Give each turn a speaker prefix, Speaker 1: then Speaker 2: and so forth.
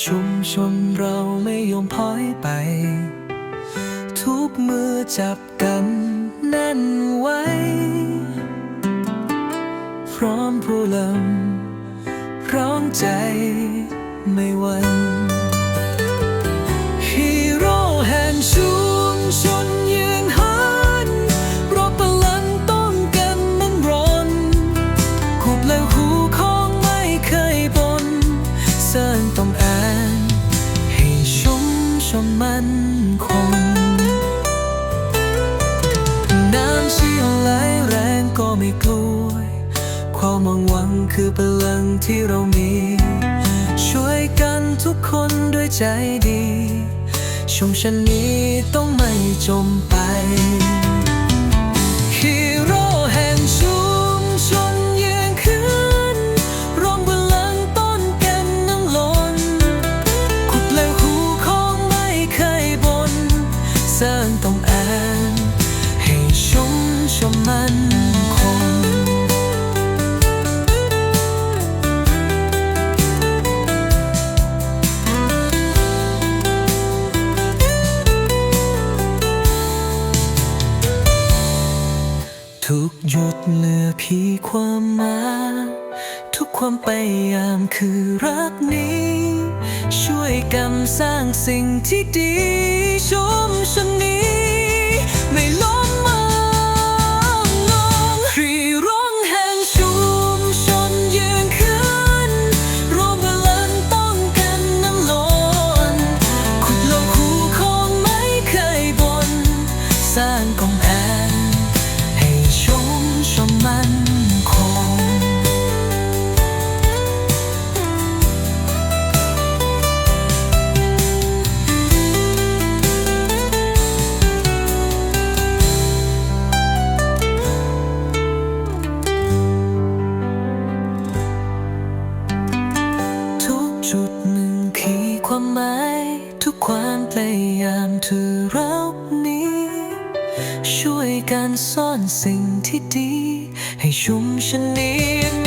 Speaker 1: ชุมชนเราไม่ยอมพ้อยไป ทุกมือจับกันแน่นไว้ พร้อมผู้ลำพร้อมใจไม่วัน ชนมันคง น้ำเชี่ยวไหลแรงก็ไม่กลัว ความหวังหวังคือพลังที่เรามี ช่วยกันทุกคนด้วยใจดี ชุมชนนี้ต้องไม่จมไป ทุกหยดเหลือเพียงความหมายทุกความพยายามคือรักนี้ ช่วยกันสร้างสิ่งที่ดี ความพยายามที่เรานี้ ช่วยกันซ่อนสิ่งที่ดี ให้ชุมชนนี้